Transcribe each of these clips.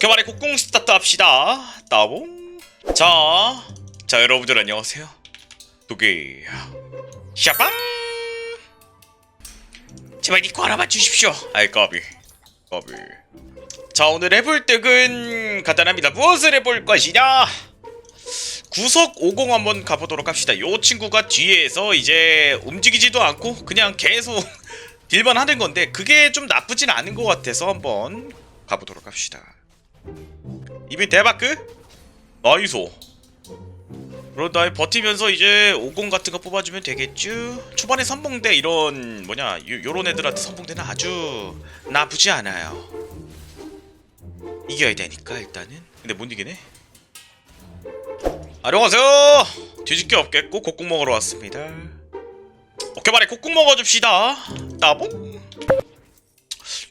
오케이 곡궁 스타트 합시다. 따봉. 자, 자 여러분들 안녕하세요. 도개 샤빵. 제발 니거 하나만 주십시오. 아이 까비. 까비. 자 오늘 해볼 덱은 간단합니다. 무엇을 해볼 것이냐? 구석 50 한번 가보도록 합시다. 요 친구가 뒤에서 이제 움직이지도 않고 그냥 계속 딜만 하는 건데 그게 좀 나쁘진 않은 것 같아서 한번 가보도록 합시다 이미 대바크 나이소 다음에 버티면서 이제 50 같은 거 뽑아주면 되겠죠 초반에 선봉대 이런 뭐냐 요, 요런 애들한테 선봉대는 아주 나쁘지 않아요. 이겨야 되니까 일단은. 근데 못 이기네. 안녕하세요! 뒤집게 없겠고 곡국 먹으러 왔습니다. 말해. 곡국 먹어줍시다. 따봉.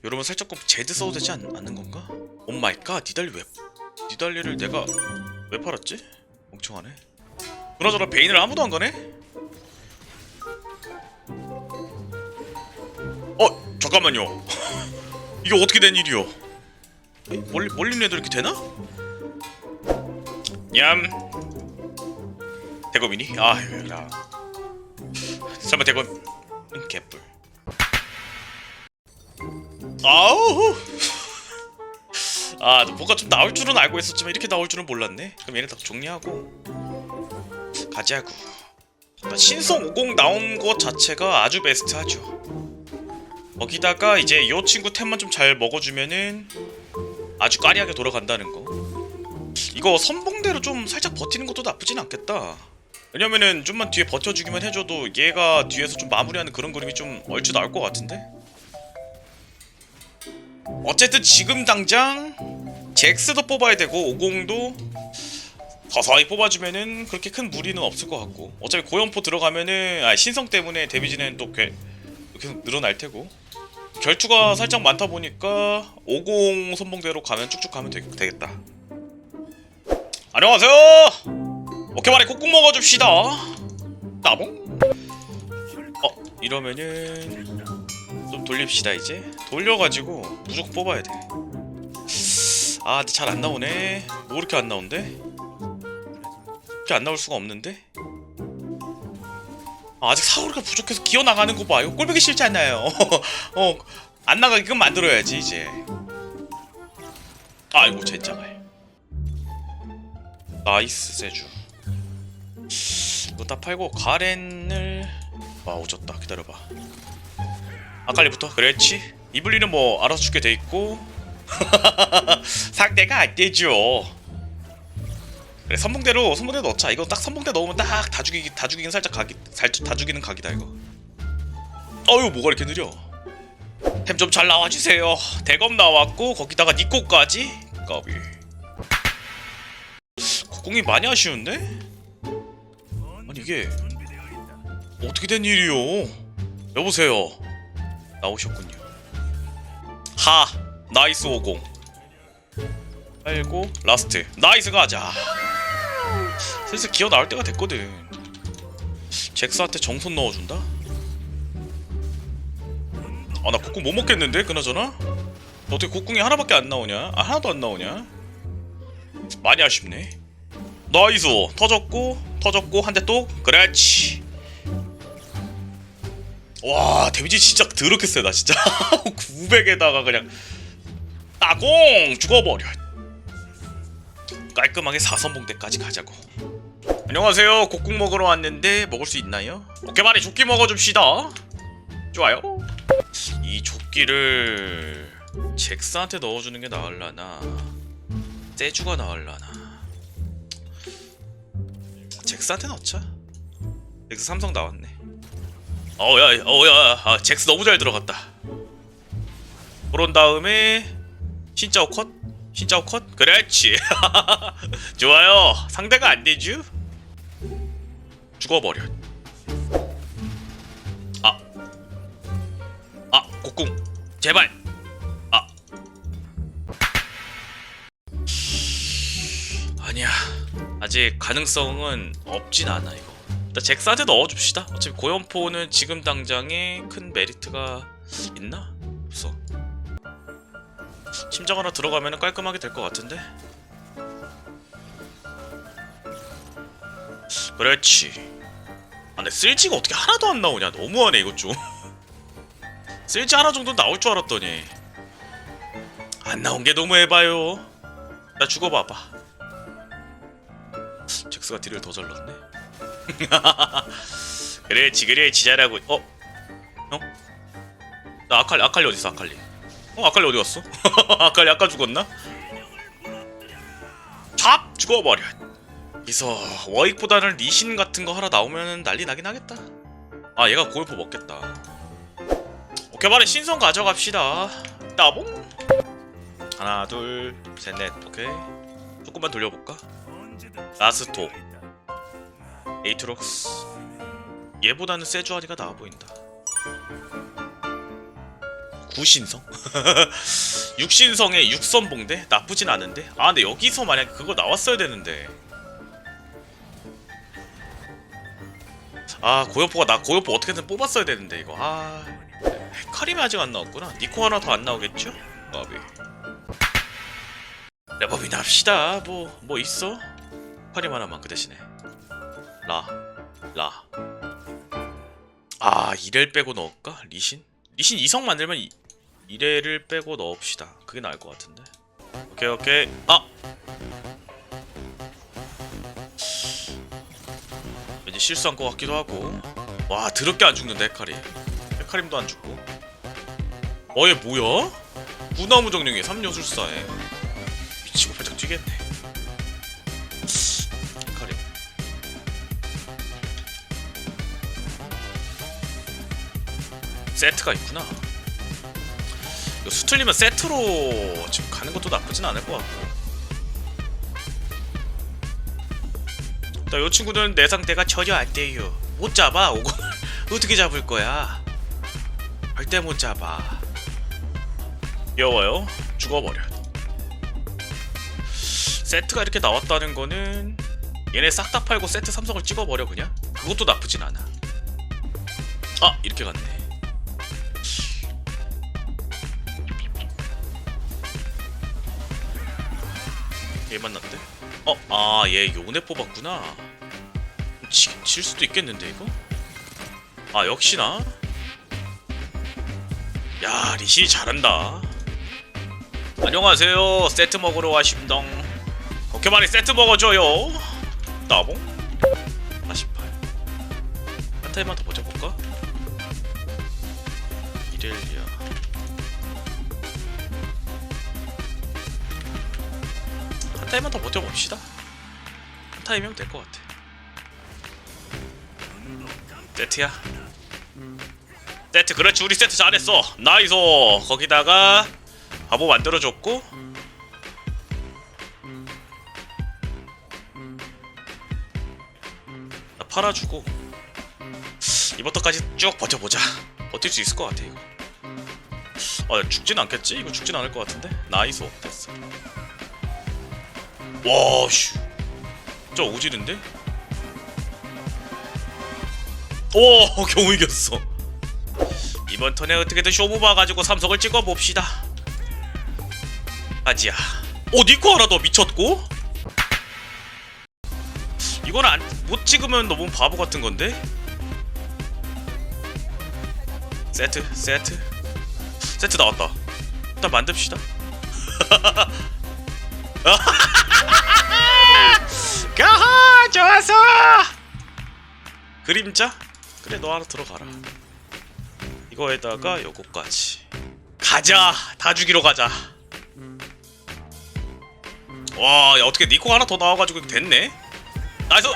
여러분 살짝 꼭 제드 써도 되지 않, 않는 건가? 오마이갓 니달리 왜 니달리를 내가 왜 팔았지? 멍청하네 그나저나 베인을 아무도 안 가네? 어 잠깐만요 이게 어떻게 된 일이요 에이, 멀리, 멀리 애들 이렇게 되나? 냠 대검이니? 아, 야. 설마 대검 개뿔. 아우. 아, 뭔가 좀 나올 줄은 알고 있었지만 이렇게 나올 줄은 몰랐네. 그럼 얘네 다 정리하고 가자구. 일단 신성 50 나온 것 자체가 아주 베스트하죠. 거기다가 이제 이 친구 템만 좀 잘 먹어주면은 아주 까리하게 돌아간다는 거. 이거 선봉대로 좀 살짝 버티는 것도 나쁘진 않겠다. 왜냐면은 좀만 뒤에 버텨주기만 해줘도 얘가 뒤에서 좀 마무리하는 그런 그림이 좀 얼추 나올 것 같은데? 어쨌든 지금 당장 잭스도 뽑아야 되고 50도 서서히 뽑아주면은 그렇게 큰 무리는 없을 것 같고 어차피 고연포 들어가면은 아, 신성 때문에 데미지는 또 꽤, 계속 늘어날 테고 결투가 살짝 많다 보니까 50 선봉대로 가면 쭉쭉 가면 되, 되겠다. 안녕하세요! 오케이 말해. 콕국 먹어줍시다. 따봉? 어 이러면은 좀 돌립시다 이제 돌려가지고 무조건 뽑아야 돼아 근데 잘 안 나오네 뭐 이렇게 안 나온대 이렇게 안 나올 수가 없는데 아, 아직 사거리가 부족해서 기어 나가는 거 봐. 이거 꼴보기 싫지 않나요? 어, 안 나가게끔 만들어야지 이제. 아이고 젠장할. 나이스 세주. 이거 다 팔고 가렌을 와 오졌다. 기다려봐. 아칼리부터 그렇지. 이블리는 뭐 알아서 죽게 돼 있고 상대가 안 되죠. 그래 선봉대로 선봉대 넣자. 이거 딱 선봉대 넣으면 딱 다 죽이기 다 죽이긴 살짝 각이 살짝 다 죽이는 각이다 이거. 어유 뭐가 이렇게 느려? 템 좀 잘 나와주세요. 대검 나왔고 거기다가 니코까지 까비. 국공이 많이 아쉬운데? 아니 이게 어떻게 된 일이요? 여보세요. 나오셨군요. 하 나이스 50. 빨고 라스트 나이스 가자. 슬슬 기어 나올 때가 됐거든. 잭스한테 정손 넣어준다. 아 나 국궁 못 먹겠는데 그나저나 어떻게 국궁이 하나밖에 안 나오냐 아 하나도 안 나오냐 많이 아쉽네 나이스 터졌고 터졌고 한 대 또 그렇지 와 데미지 진짜 더럽게 세다 진짜. 900에다가 그냥 따공 죽어버려. 깔끔하게 4선봉대까지 가자고. 안녕하세요. 곡국 먹으러 왔는데 먹을 수 있나요? 오케이 말해. 조끼 먹어줍시다. 좋아요. 이 조끼를 잭스한테 넣어주는 게 나을라나? 세주가 나을라나? 잭스한테 넣자 잭스 삼성 나왔네 어야 어야 아, 잭스 너무 잘 들어갔다 그런 다음에 신짜오 컷 신짜오 컷 그렇지 좋아요 상대가 안 되죠 죽어버려 아 아, 곡궁. 제발. 아. 아니야. 아직 가능성은 없진 않아 이거. 일단 잭스한테 넣어줍시다. 어차피 고연포는 지금 당장에 큰 메리트가 있나? 없어. 심장 하나 들어가면 깔끔하게 될 것 같은데? 그렇지. 아 근데 쓸지가 어떻게 하나도 안 나오냐? 너무하네 이것 좀. 쓸지 하나 정도 나올 줄 알았더니. 안 나온 게 너무 해봐요. 나 죽어봐봐. 잭스가 딜을 더 잘랐네 그렇지 그렇지 잘하고. 어? 형? 나 아칼리 아칼리 어딨어 아칼리? 어 아칼리 어디 갔어? 아칼리 아까 죽었나? 찹 죽어버려. 여기서 워익보다는 리신 같은 거 하나 나오면 난리 나긴 하겠다. 아 얘가 고요포 먹겠다. 오케이 말해. 신성 가져갑시다. 따봉! 하나 둘 셋 넷. 오케이. 조금만 돌려볼까? 라스토 에이트록스 얘보다는 세주아리가 나아 보인다 구신성? 육신성의 육선봉대? 나쁘진 않은데? 아 근데 여기서 만약 그거 나왔어야 되는데 아 고요포가 나 고요포 어떻게든 뽑았어야 되는데 이거 아 헤카림이 아직 안 나왔구나 니코 하나 더 안 나오겠죠? 까비 레버비나 합시다 뭐뭐 있어? 헤카림 하나만 그 대신에 라 라. 아 이렐 빼고 넣을까? 리신? 리신 이성 만들면 이, 이렐을 빼고 넣읍시다 그게 나을 것 같은데 오케이 오케이 아! 왠지 실수한 것 같기도 하고 와 더럽게 안 죽는데 헤카림 헤카림도 안 죽고 어 얘 뭐야? 무나무 정령이 3여술사에 미치고 발짝 뛰겠네 세트가 있구나 이거 수틀리면 세트로 지금 가는 것도 나쁘진 않을 것 같고 자, 요 친구는 내 상태가 전혀 안 돼요. 못 잡아. 오고 어떻게 잡을 거야? 절대 못 잡아. 귀여워요. 죽어버려. 세트가 이렇게 나왔다는 거는 얘네 싹 다 팔고 세트 삼성을 찍어버려 그냥. 그것도 나쁘진 않아. 아 이렇게 갔네. 얘 만났대? 어, 아, 얘 요네 뽑았구나. 치, 칠 수도 있겠는데 이거? 아, 역시나. 야, 리시 잘한다. 안녕하세요. 세트 먹으러 와십니다. 오케이 말이 세트 먹어줘요. 따봉. 48. 한 타임만 더 버텨볼까? 이렐리아. 한 타임만 더 버텨봅시다. 한 타임이면 될 것 같아. 세트야. 세트 그렇지 우리 세트 잘했어. 나이스. 거기다가 바보 만들어줬고. 나 팔아주고. 이번 터까지 쭉 버텨보자. 버틸 수 있을 것 같아 이거. 아 죽진 않겠지? 이거 죽진 않을 것 같은데. 나이스 됐어. 와, 씨. 진짜 오지는데? 오, 겨우 이겼어. 이번 턴에 어떻게든 쇼부 봐가지고 삼성을 찍어봅시다. 아지야. 오, 니코 하나 더 미쳤고? 이건 안, 못 찍으면 너무 바보 같은 건데? 세트, 세트. 세트 나왔다. 일단 만듭시다. 가하 좋았어 그림자? 그래 너 하나 들어가라. 이거에다가 요거까지. 가자! 다 죽이러 가자. 와 야, 어떻게 니코 하나 더 나와가지고 됐네? 나이스!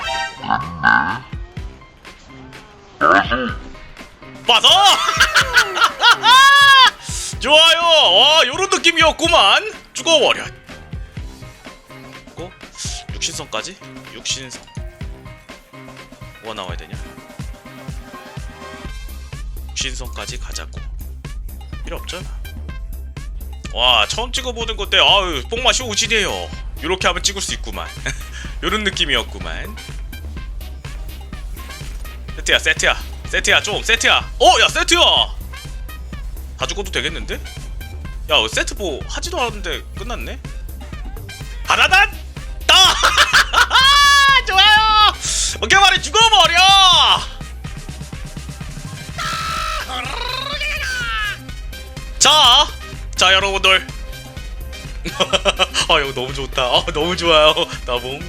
봐서 좋아요! 와 요런 느낌이었구만. 죽어버려 그리고 육신성까지? 육신성 뭐가 나와야 되냐? 육신성까지 가자고. 필요 없잖아 와 처음 찍어보는 건데 아유 뽕맛이 오지네요. 요렇게 하면 찍을 수 있구만. 요런 느낌이었구만. 세트야 세트야. 세트야 좀 세트야. 어야 세트야! 다 죽어도 되겠는데? 야 세트 뭐 하지도 않았는데 끝났네? 하나단 말해 죽어버려! 자, 자 여러분들. 아 이거 너무 좋다. 아 너무 좋아요. 나봉